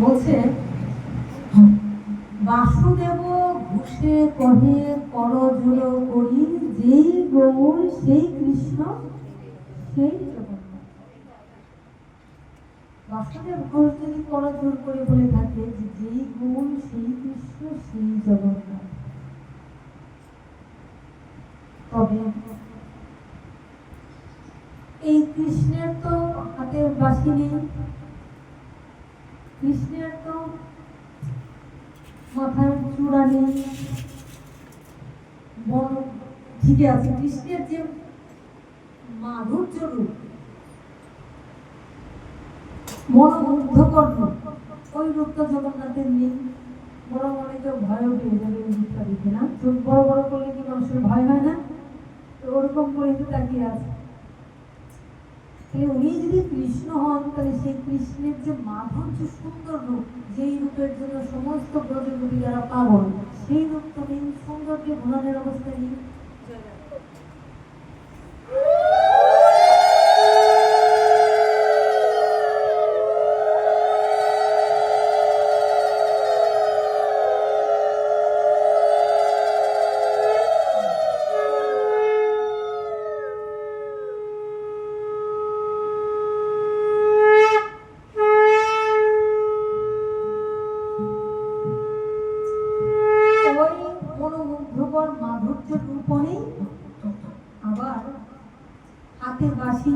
বলছে, বাসুদেব ঘুষে কহে করজোড় করি, যেই গৌর, সেই কৃষ্ণ, সেই বাসুদেব ঘোষ যদি করজোড় করে বলে থাকে যে, যেই গৌর, সেই কৃষ্ণ, সেই জগন্নাথ। তবে এই কৃষ্ণের তো হাতের বাসি নেই। কৃষ্ণের তো মাথার চূড়া ওই রূপটা জগন্নাথের নেই। মনে কেউ ভয়ও পেয়ে ওই রূপটা দেখে না। বড় বড় করলে কি মানুষের ভয় হয় না? তো ওরকম করে তো তাকিয়ে আছে। তাহলে উনি যদি কৃষ্ণ হন, তাহলে সেই কৃষ্ণের যে মাধুর্য সুন্দর রূপ, যেই রূপের জন্য সমস্ত ব্রজগুলি যারা পাগল, সেই রূপ সুন্দরকে নেই অবস্থায় ঘোরানোর মাধুর্য রূপ নেই আবার হাতে বাসি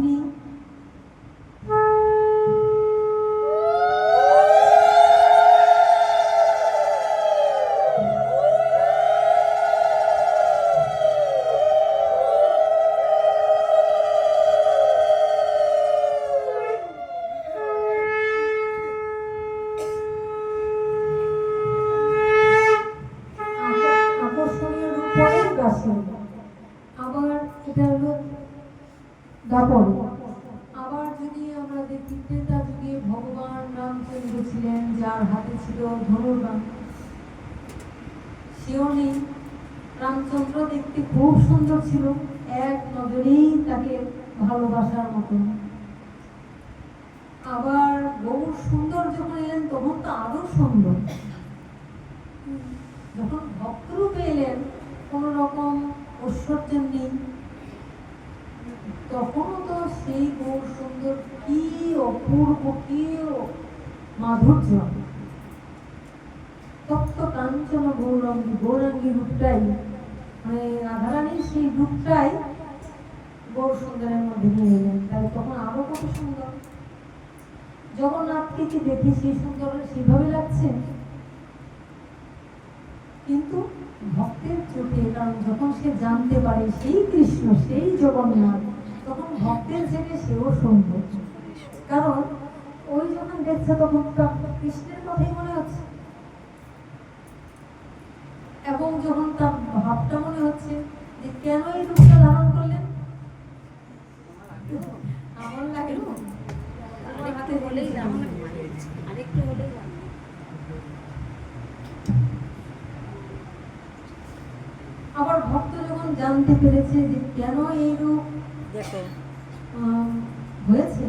দাপন আবার যদি আমরা দেখি ত্রেতা যুগে ভগবান রামচন্দ্র ছিলেন, যার হাতে ছিল ধনুর্বাণ সেও নেই। রামচন্দ্র দেখতে খুব সুন্দর ছিল। এক নজরেই তাকে ভালোবাসার মতন। আবার বহু সুন্দর যখন এলেন তখন তো আরও সুন্দর। যখন ভক্তরূপে এলেন, কোন রকম ঐশ্বর্য নেই। তখনও তো সেই গৌর সুন্দর কি অপূর্ব, কি মাধুর্য। তপ্ত কাঞ্চন গৌরঙ্গী, গৌরাঙ্গী রূপটাই মানে রাধারানীর সেই রূপটাই গৌর সুন্দরের মধ্যে নিয়ে এলেন। তাই তখন আরও কত সুন্দর। জগন্নাথকে কি দেখে সেই সুন্দর সেভাবে লাগছে? কিন্তু ভক্তের চোখে, কারণ যখন সে জানতে পারে সেই কৃষ্ণ, সেই জগন্নাথ তখন ভক্তের জেনে সেও সুন্দর কারণ ওই যখন দেখছে তখন তার কৃষ্ণের কথাই মনে হচ্ছে এবং যখন তার ভাবটা মনে হচ্ছে যে কেন এই রূপটা ধারণ করলেন আমার লাগে না? আমার হাতে হলেই বলেই দাম না আরেকটু হলেই দাম আবার ভক্ত যখন জানতে পেরেছে যে কেন এইরূপ দেখো। হয়েছে?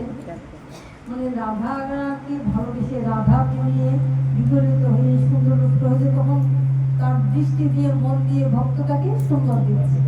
মানে রাধাকে ভালোবেসে রাধা নিয়ে বিপরীত হয়ে সুন্দর রূপটা হয়েছে তখন তার দৃষ্টি দিয়ে মন দিয়ে ভক্তটাকে সুন্দর দিয়েছে।